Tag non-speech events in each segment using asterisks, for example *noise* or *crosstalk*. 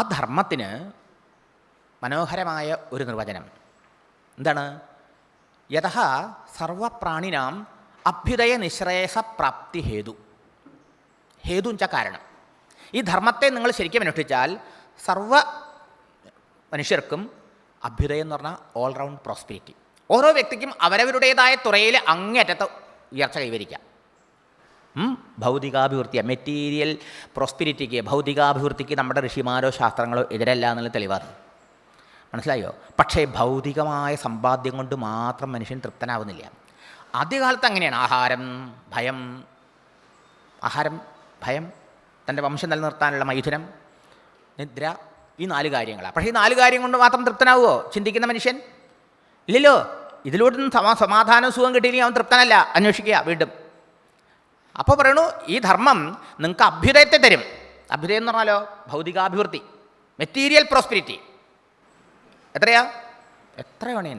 ആ ധർമ്മത്തിന് മനോഹരമായ ഒരു നിർവചനം. എന്താണ്? യഥ സർവപ്രാണിനാം അഭ്യുദയ നിശ്രേയസ പ്രാപ്തി ഹേതു. ഹേതു കാരണം. ഈ ധർമ്മത്തെ നിങ്ങൾ ശരിക്കും അനുഷ്ഠിച്ചാൽ സർവ മനുഷ്യർക്കും അഭ്യുദയം എന്ന് പറഞ്ഞാൽ ഓൾറൗണ്ട് പ്രോസ്പിരിറ്റി ഓരോ വ്യക്തിക്കും അവരവരുടേതായ തുറയിൽ അങ്ങേറ്റത്തെ ഉയർച്ച കൈവരിക്കാം. ഉം, ഭൗതികാഭിവൃദ്ധി മെറ്റീരിയൽ പ്രോസ്പിരിറ്റിക്ക് ഭൗതികാഭിവൃദ്ധിക്ക് നമ്മുടെ ഋഷിമാരോ ശാസ്ത്രങ്ങളോ എതിരല്ല എന്നുള്ള തെളിവാണ്. മനസ്സിലായോ? പക്ഷേ ഭൗതികമായ സമ്പാദ്യം കൊണ്ട് മാത്രം മനുഷ്യൻ തൃപ്തനാവുന്നില്ല. ആദ്യകാലത്ത് അങ്ങനെയാണ്. ആഹാരം ഭയം ആഹാരം ഭയം തന്റെ വംശം നിലനിർത്താനുള്ള മൈഥുനം നിദ്ര ഈ നാല് കാര്യങ്ങളാണ്. പക്ഷേ ഈ നാല് കാര്യം കൊണ്ട് മാത്രം തൃപ്തനാവുമോ ചിന്തിക്കുന്ന മനുഷ്യൻ? ഇല്ലല്ലോ. ഇതിലൂടെ സമാ സമ സമാധാനം സുഖം കിട്ടിയില്ലെങ്കിൽ അവൻ തൃപ്തനല്ല. അന്വേഷിക്കുക വീണ്ടും. അപ്പോൾ പറയണു ഈ ധർമ്മം നിങ്ങൾക്ക് അഭ്യുദയത്തെ തരും. അഭ്യുദയം എന്ന് പറഞ്ഞാലോ? ഭൗതികാഭിവൃദ്ധി മെറ്റീരിയൽ പ്രോസ്പിരിറ്റി എത്രയാ? എത്ര വേണേ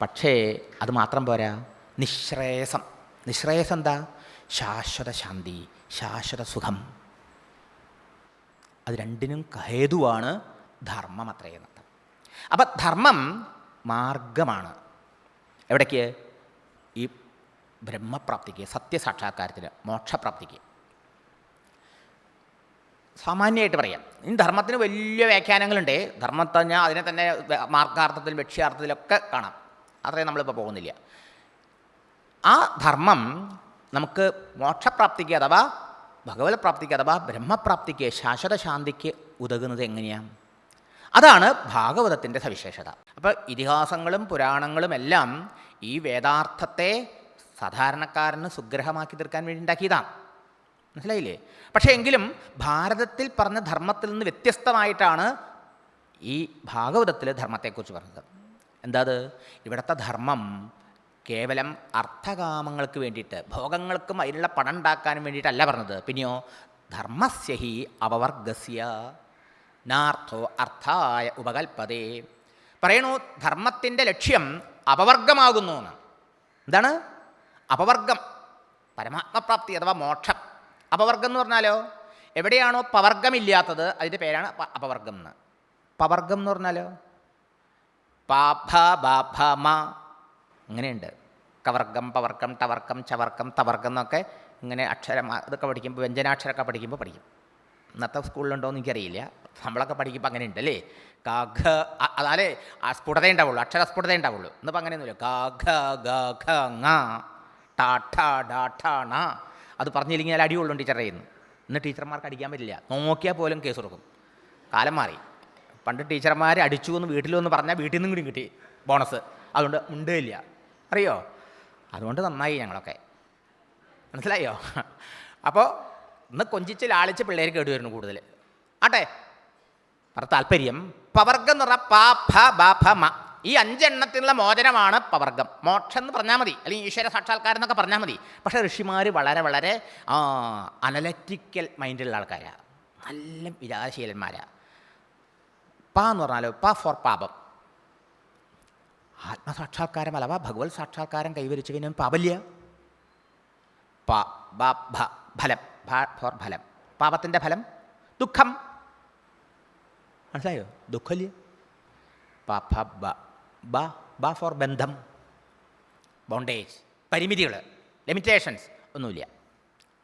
പക്ഷേ അത് മാത്രം പോരാ. നിശ്രേയസം. നിശ്രേയസം എന്താ? ശാശ്വത ശാന്തി ശാശ്വത സുഖം. അത് രണ്ടിനും ഹേതുവാണ് ധർമ്മം അത്രയെന്നത് അപ്പം ധർമ്മം മാർഗമാണ്. എവിടേക്ക്? ഈ ബ്രഹ്മപ്രാപ്തിക്ക് സത്യസാക്ഷാത്കാരത്തിന് മോക്ഷപ്രാപ്തിക്ക്. സാമാന്യമായിട്ട് പറയാം. ഇനി ധർമ്മത്തിന് വലിയ വ്യാഖ്യാനങ്ങളുണ്ട്. ഞാൻ അതിനെ തന്നെ മാർഗാർത്ഥത്തിൽ ലക്ഷ്യാർത്ഥത്തിലൊക്കെ കാണാം. അത്രയും നമ്മളിപ്പോൾ പോകുന്നില്ല. ആ ധർമ്മം നമുക്ക് മോക്ഷപ്രാപ്തിക്ക് അഥവാ ഭഗവത് പ്രാപ്തിക്ക് അഥവാ ബ്രഹ്മപ്രാപ്തിക്ക് ശാശ്വത ശാന്തിക്ക് ഉതകുന്നത് എങ്ങനെയാണ് അതാണ് ഭാഗവതത്തിന്റെ സവിശേഷത. അപ്പോൾ ഇതിഹാസങ്ങളും പുരാണങ്ങളും എല്ലാം ഈ വേദാർത്ഥത്തെ സാധാരണക്കാരന് സുഗ്രഹമാക്കി തീർക്കാൻ വേണ്ടി ഉണ്ടാക്കിയതാണ്. മനസ്സിലായില്ലേ? പക്ഷേ എങ്കിലും ഭാരതത്തിൽ പറഞ്ഞ ധർമ്മത്തിൽ നിന്ന് വ്യത്യസ്തമായിട്ടാണ് ഈ ഭാഗവതത്തിൽ ധർമ്മത്തെക്കുറിച്ച് പറഞ്ഞത്. എന്താ അത് ഇവിടുത്തെ ധർമ്മം കേവലം അർത്ഥകാമങ്ങൾക്ക് വേണ്ടിയിട്ട് ഭോഗങ്ങൾക്കും അതിലുള്ള പണം ഉണ്ടാക്കാനും വേണ്ടിയിട്ടല്ല പറഞ്ഞത്. പിന്നെയോ ധർമ്മസ്യഹി അപവർഗസ്യ നാർത്ഥോ അർത്ഥായ ഉപകൽപ്പതേ. പറയണു ധർമ്മത്തിന്റെ ലക്ഷ്യം അപവർഗമാകുന്നു എന്ന് എന്താണ്? അപവർഗം പരമാത്മപ്രാപ്തി അഥവാ മോക്ഷം. അപവർഗം എന്ന് പറഞ്ഞാലോ? എവിടെയാണോ പവർഗമില്ലാത്തത് അതിന്റെ പേരാണ് അപവർഗം എന്ന്. പവർഗം എന്ന് പറഞ്ഞാലോ? പാഭ ബാഭ മ. അങ്ങനെയുണ്ട് കവർഗം പവർഗം ടവർക്കം ചവർക്കം തവർഗം എന്നൊക്കെ ഇങ്ങനെ അക്ഷരം ഇതൊക്കെ പഠിക്കുമ്പോൾ വ്യഞ്ജനാക്ഷരമൊക്കെ പഠിക്കുമ്പോൾ പഠിക്കും. ഇന്നത്തെ സ്കൂളിലുണ്ടോ എന്ന് എനിക്കറിയില്ല. നമ്മളൊക്കെ പഠിക്കുമ്പോൾ അങ്ങനെ ഉണ്ട് അല്ലേ കാഘ അതാലേ സ്ഫുടത ഉണ്ടാവുള്ളൂ അക്ഷര സ്ഫുടത ഉണ്ടാവുള്ളൂ ഇന്നിപ്പോൾ അങ്ങനെയൊന്നുമില്ല കാഘ ഗ ടാ ണ അത് പറഞ്ഞില്ലെങ്കിൽ അടി അടിയുള്ളൂ ടീച്ചർ ചെയ്യുന്നു ഇന്ന് ടീച്ചർമാർക്ക് അടിക്കാൻ പറ്റില്ല. നോക്കിയാൽ പോലും കേസ് കൊടുക്കും. കാലം മാറി. പണ്ട് ടീച്ചർമാർ അടിച്ചു എന്ന് വീട്ടിൽ വന്ന് പറഞ്ഞാൽ വീട്ടിൽ നിന്നും കൂടി കിട്ടി ബോണസ്. അതുകൊണ്ട് ഉണ്ടില്ല അറിയോ? അതുകൊണ്ട് നന്നായി ഞങ്ങളൊക്കെ. മനസ്സിലായോ? അപ്പോൾ ഇന്ന് കൊഞ്ചിച്ച് ലാളിച്ച് പിള്ളേർ കേട്ടു വരുന്നു കൂടുതൽ. ആട്ടെ. പറ താല്പര്യം. പവർഗം പറഞ്ഞാൽ പാ ഫ ബ ഫ മ. ഈ അഞ്ചെണ്ണത്തിനുള്ള മോചനമാണ് പവർഗം. മോക്ഷം എന്ന് പറഞ്ഞാൽ മതി. അല്ലെങ്കിൽ ഈശ്വര സാക്ഷാത്കാരം എന്നൊക്കെ പറഞ്ഞാൽ മതി. പക്ഷേ ഋഷിമാർ വളരെ വളരെ അനലറ്റിക്കൽ മൈൻഡുള്ള ആൾക്കാരാണ് നല്ല വിചാരശീലന്മാരാണ് പ എന്ന് പറഞ്ഞാലോ പ ഫോർ പാപം. ആത്മസാക്ഷാത്കാരം അഥവാ ഭഗവത് സാക്ഷാത്കാരം കൈവരിച്ചു കഴിഞ്ഞാൽ പാപല്യ പ ബ ഭ ഫലം. ഫോർ ഫലം. പാപത്തിന്റെ ഫലം ദുഃഖം. മനസ്സിലായോ? ദുഃഖല്യ പ ബ ബ ബ ഫോർ ബന്ധം. ബോണ്ടേജ് പരിമിതികൾ ലിമിറ്റേഷൻസ് ഒന്നുമില്ല.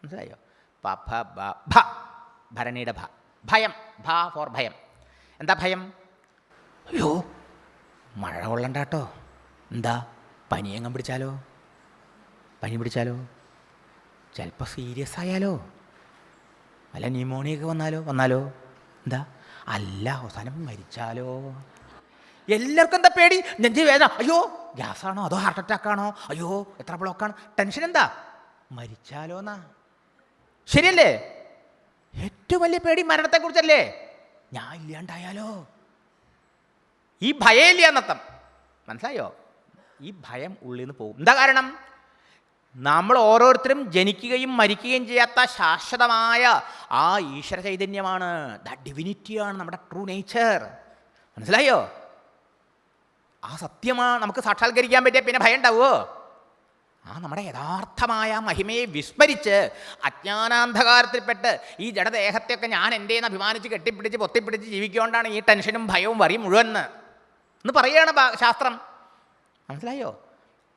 മനസ്സിലായോ? പ ഫ ബ ഭ. ഭരണിയുടെ ഭ. ഭയം. ഭ ഫോർ ഭയം. എന്താ ഭയം? അയ്യോ മഴ കൊള്ളണ്ട കേട്ടോ എന്താ പനിയെങ്ങം പിടിച്ചാലോ? പനി പിടിച്ചാലോ? ചിലപ്പോൾ സീരിയസ് ആയാലോ? അല്ല ന്യൂമോണിയൊക്കെ വന്നാലോ? വന്നാലോ? എന്താ? അല്ല അവസാനം മരിച്ചാലോ? എല്ലാവർക്കും എന്താ പേടി? നെഞ്ചി വേദന. അയ്യോ ഗ്യാസാണോ? അതോ ഹാർട്ട് അറ്റാക്ക് ആണോ? അയ്യോ എത്ര ബ്ലോക്കാണ് ടെൻഷൻ എന്താ? മരിച്ചാലോന്നാ. ശരിയല്ലേ? ഏറ്റവും വലിയ പേടി മരണത്തെക്കുറിച്ചല്ലേ? ഞാൻ ഇല്ലാണ്ടായാലോ? ഈ ഭയമില്ല എന്നർത്ഥം. മനസ്സിലായോ? ഈ ഭയം ഉള്ളിൽ നിന്ന് പോകും. എന്താ കാരണം? നമ്മൾ ഓരോരുത്തരും ജനിക്കുകയും മരിക്കുകയും ചെയ്യാത്ത ശാശ്വതമായ ആ ഈശ്വര ചൈതന്യമാണ്. ദ ഡിവിനിറ്റിയാണ് നമ്മുടെ ട്രൂ നേച്ചർ മനസ്സിലായോ? ആ സത്യമാണ് നമുക്ക് സാക്ഷാത്കരിക്കാൻ പറ്റിയ പിന്നെ ഭയം ഉണ്ടാവുമോ ആ നമ്മുടെ യഥാർത്ഥമായ മഹിമയെ വിസ്മരിച്ച് അജ്ഞാനാന്ധകാരത്തിൽപ്പെട്ട് ഈ ജഡദേഹത്തെയൊക്കെ ഞാൻ എന്റെന്ന് അഭിമാനിച്ച് കെട്ടിപ്പിടിച്ച് പൊത്തിപ്പിടിച്ച് ജീവിക്കൊണ്ടാണ് ഈ ടെൻഷനും ഭയവും വറിയും മുഴുവൻ എന്ന് പറയുകയാണ് ശാസ്ത്രം. മനസ്സിലായോ?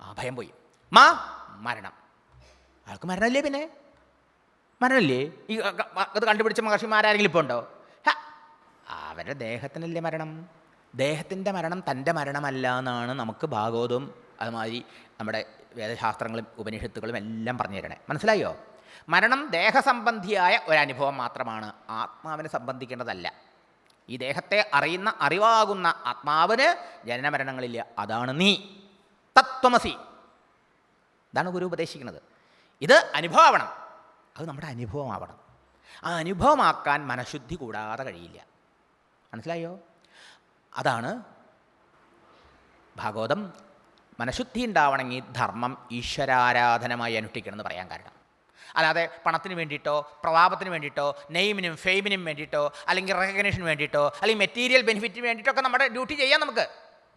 ആ ഭയം പോയി. മാ മരണം. അയാൾക്ക് മരണമില്ലേ പിന്നെ? മരണമില്ലേ ഈ അത് കണ്ടുപിടിച്ച മഹർഷിമാരാരെങ്കിലും ഇപ്പോൾ ഉണ്ടോ? അവരുടെ ദേഹത്തിനല്ലേ മരണം? ദേഹത്തിന്റെ മരണം തന്റെ മരണമല്ല എന്നാണ് നമുക്ക് ഭാഗവതവും അതുമാതിരി നമ്മുടെ വേദശാസ്ത്രങ്ങളും ഉപനിഷത്തുകളും എല്ലാം പറഞ്ഞു തരണേ. മനസ്സിലായോ? മരണം ദേഹസംബന്ധിയായ ഒരനുഭവം മാത്രമാണ്. ആത്മാവിനെ സംബന്ധിക്കേണ്ടതല്ല. ഈ ദേഹത്തെ അറിയുന്ന അറിവാകുന്ന ആത്മാവിന് ജനനമരണങ്ങളില്ല അതാണ് നീ. തത്വമസി. ഇതാണ് ഗുരു ഉപദേശിക്കുന്നത്. ഇത് അനുഭവമാവണം. അത് നമ്മുടെ അനുഭവമാവണം. ആ അനുഭവമാക്കാൻ മനഃശുദ്ധി കൂടാതെ കഴിയില്ല. മനസ്സിലായോ? അതാണ് ഭാഗവതം മനഃശുദ്ധി ഉണ്ടാവണമെങ്കിൽ ധർമ്മം ഈശ്വരാരാധനമായി അനുഷ്ഠിക്കണം എന്ന് പറയാൻ കാരണം. അല്ലാതെ പണത്തിന് വേണ്ടിയിട്ടോ പ്രതാപത്തിന് വേണ്ടിയിട്ടോ നെയിമിനും ഫെയിമിനും വേണ്ടിയിട്ടോ അല്ലെങ്കിൽ റെക്കഗ്നേഷന് വേണ്ടിയിട്ടോ അല്ലെങ്കിൽ മെറ്റീരിയൽ ബെനിഫിറ്റിന് വേണ്ടിയിട്ടൊക്കെ നമ്മുടെ ഡ്യൂട്ടി ചെയ്യാം നമുക്ക്.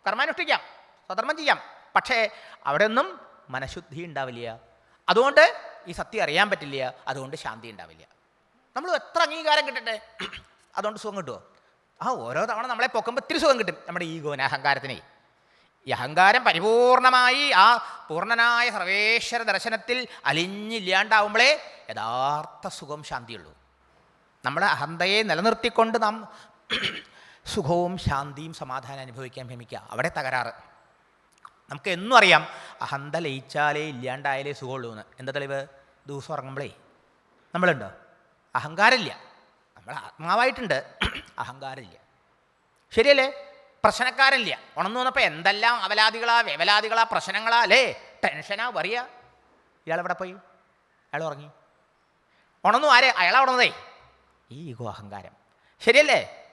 കർമാനുഷ്ഠിക്കാം സ്വധർമ്മം ചെയ്യാം. പക്ഷേ അവിടെ ഒന്നും മനഃശുദ്ധി ഉണ്ടാവില്ല. അതുകൊണ്ട് ഈ സത്യം അറിയാൻ പറ്റില്ല. അതുകൊണ്ട് ശാന്തി ഉണ്ടാവില്ല. നമ്മൾ എത്ര അംഗീകാരം കിട്ടട്ടെ? അതുകൊണ്ട് സുഖം കിട്ടുമോ ആ ഓരോ തവണ നമ്മളെ പൊക്കുമ്പോൾ ഇത്തിരി സുഖം കിട്ടും. നമ്മുടെ ഈഗോന് അഹങ്കാരത്തിനെ. ഈ അഹങ്കാരം പരിപൂർണമായി ആ പൂർണനായ സർവേശ്വര ദർശനത്തിൽ അലിഞ്ഞില്ലാണ്ടാവുമ്പോഴേ യഥാർത്ഥ സുഖം ശാന്തിയുള്ളൂ. നമ്മളെ അഹന്തയെ നിലനിർത്തിക്കൊണ്ട് നാം *clears throat* സുഖവും ശാന്തിയും സമാധാനം അനുഭവിക്കാൻ ഭ്രമിക്കുക. അവിടെ തകരാറ്. നമുക്ക് എന്നും അറിയാം അഹന്ത ലയിച്ചാലേ ഇല്ലാണ്ടായാലേ സുഖമുള്ളൂ എന്ന് എന്താ തെളിവ്? ദിവസം ഉറങ്ങുമ്പോഴേ നമ്മളുണ്ടോ? അഹങ്കാരമില്ല. നമ്മൾ ആത്മാവായിട്ടുണ്ട്. അഹങ്കാരമില്ല. ശരിയല്ലേ? പ്രശ്നക്കാരില്ല. ഉണന്നു വന്നപ്പോൾ എന്തെല്ലാം അവലാദികളാ വ്യവലാദികളാ പ്രശ്നങ്ങളാ അല്ലേ? ടെൻഷനാ വറിയ. ഇയാൾ എവിടെ പോയി? അയാൾ ഉറങ്ങി. ഉണർന്നു ആരെ? അയാളാ ഉണർന്നതേ. ഈ ഈഗോ അഹങ്കാരം. ശരിയല്ലേ?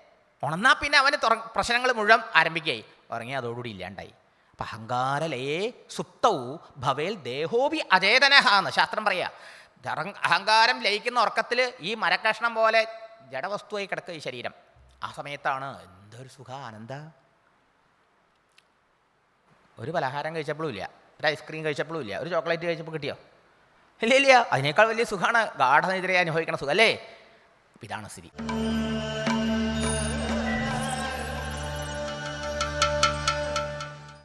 ഉണർന്നാൽ പിന്നെ അവന് തുറ പ്രശ്നങ്ങൾ മുഴുവൻ ആരംഭിക്കുകയായി. ഉറങ്ങി അതോടുകൂടി ഇല്ലാണ്ടായി. അപ്പം അഹങ്കാരലേ സുപ്തവും ഭവേൽ ദേഹോപി അചേതനഹ എന്ന് ശാസ്ത്രം പറയുക അഹങ്കാരം ലയിക്കുന്ന ഉറക്കത്തിൽ ഈ മരക്കഷ്ണം പോലെ ജഡവസ്തുവായി കിടക്കുക ഈ ശരീരം. ആ സമയത്താണ് എന്തൊരു സുഖ ആനന്ദ ഒരു പലഹാരം കഴിച്ചപ്പോഴും ഇല്ല. ഒരു ഐസ്ക്രീം കഴിച്ചപ്പോഴും ഇല്ല. ഒരു ചോക്ലേറ്റ് കഴിച്ചപ്പോൾ കിട്ടിയോ? ഇല്ല ഇല്ല. അതിനേക്കാൾ വലിയ സുഖമാണ് ഗാഠനിദ്രയെ അനുഭവിക്കണ സുഖം അല്ലേ? ഇതാണ് സ്ഥിതി.